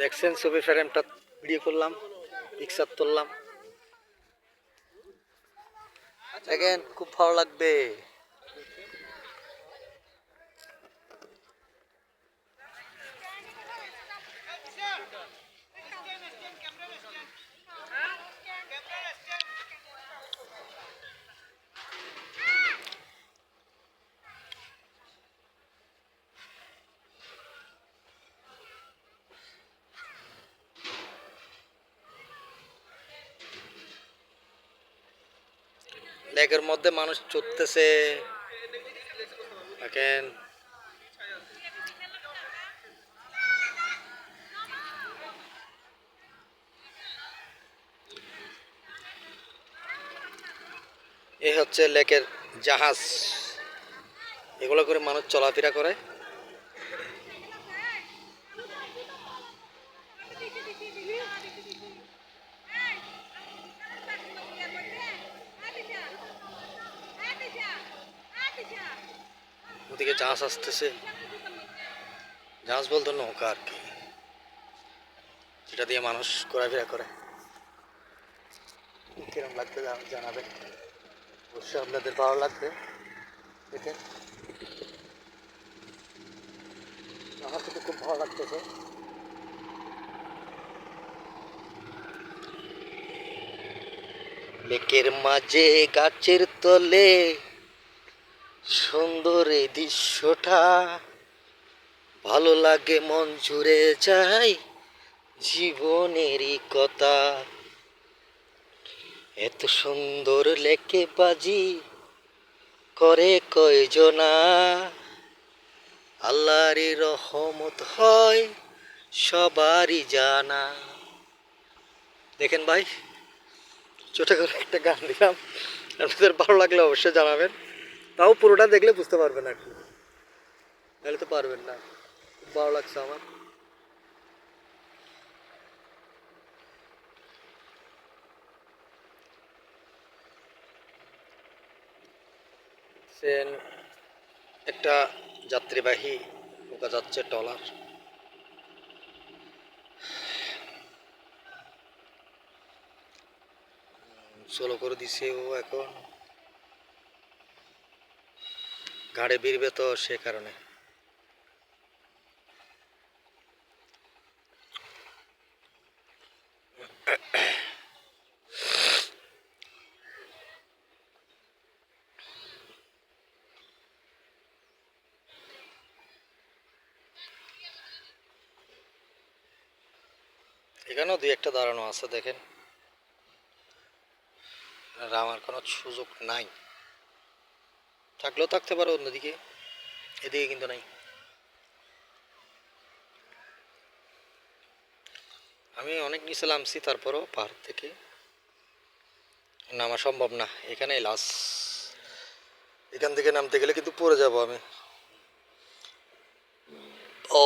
দেখছেন ছবি ফ্রেমটা ভিডিও করলাম পিকচার তুললাম। দেখেন খুব ভালো লাগবে। লেকের মধ্যে মানুষ চড়তেছে দেখেন। এ হচ্ছে লেকের জাহাজ। এগুলো করে মানুষ চলাফেরা করে। জাহাজ আসতেছে। জাহাজ বলতো নৌকা আর কি। যেটা দিয়ে মানুষ ঘোরাফেরা করে। কিরম লাগবে জা- জানাবেন অবশ্যই আপনাদের ভালো লাগবে। দেখেন আমার কিন্তু খুব ভালো লাগতেছে। লেকের মাঝে গাছের তলে সুন্দর এই দৃশ্যটা। ভালো লাগে মন জুড়ে যায় জীবনেরই কথা। এত সুন্দর লেকে বাজি করে কয়জনা। আল্লাহরই রহমত হয় সবারই জানা। দেখেন ভাই, ছোট করে একটা গান দিলাম। আপনাদের ভালো লাগলে অবশ্যই জানাবেন। তাও পুরোটা দেখলে বুঝতে পারবেন আর কি। তাহলে তো পারবেন না। খুব ভালো লাগছে আমার। সেন একটা যাত্রীবাহী নৌকা যাচ্ছে টলার সোলো করে দিছে ও এখন। ঘাড়ে বিরবে তো সে কারণে। এখানেও দুই একটা দাঁড়ানো আছে, দেখেন। আমার কোনো সুযোগ নাই। থাকলেও থাকতে পারো, অন্যদিকে এদিকে কিন্তু নাই। আমি অনেক নিচে নামছি, তারপরও পাহাড় থেকে নামা সম্ভব না, এখানেই লাস এখান থেকে নামতে গেলে কিন্তু পড়ে যাব আমি। ও।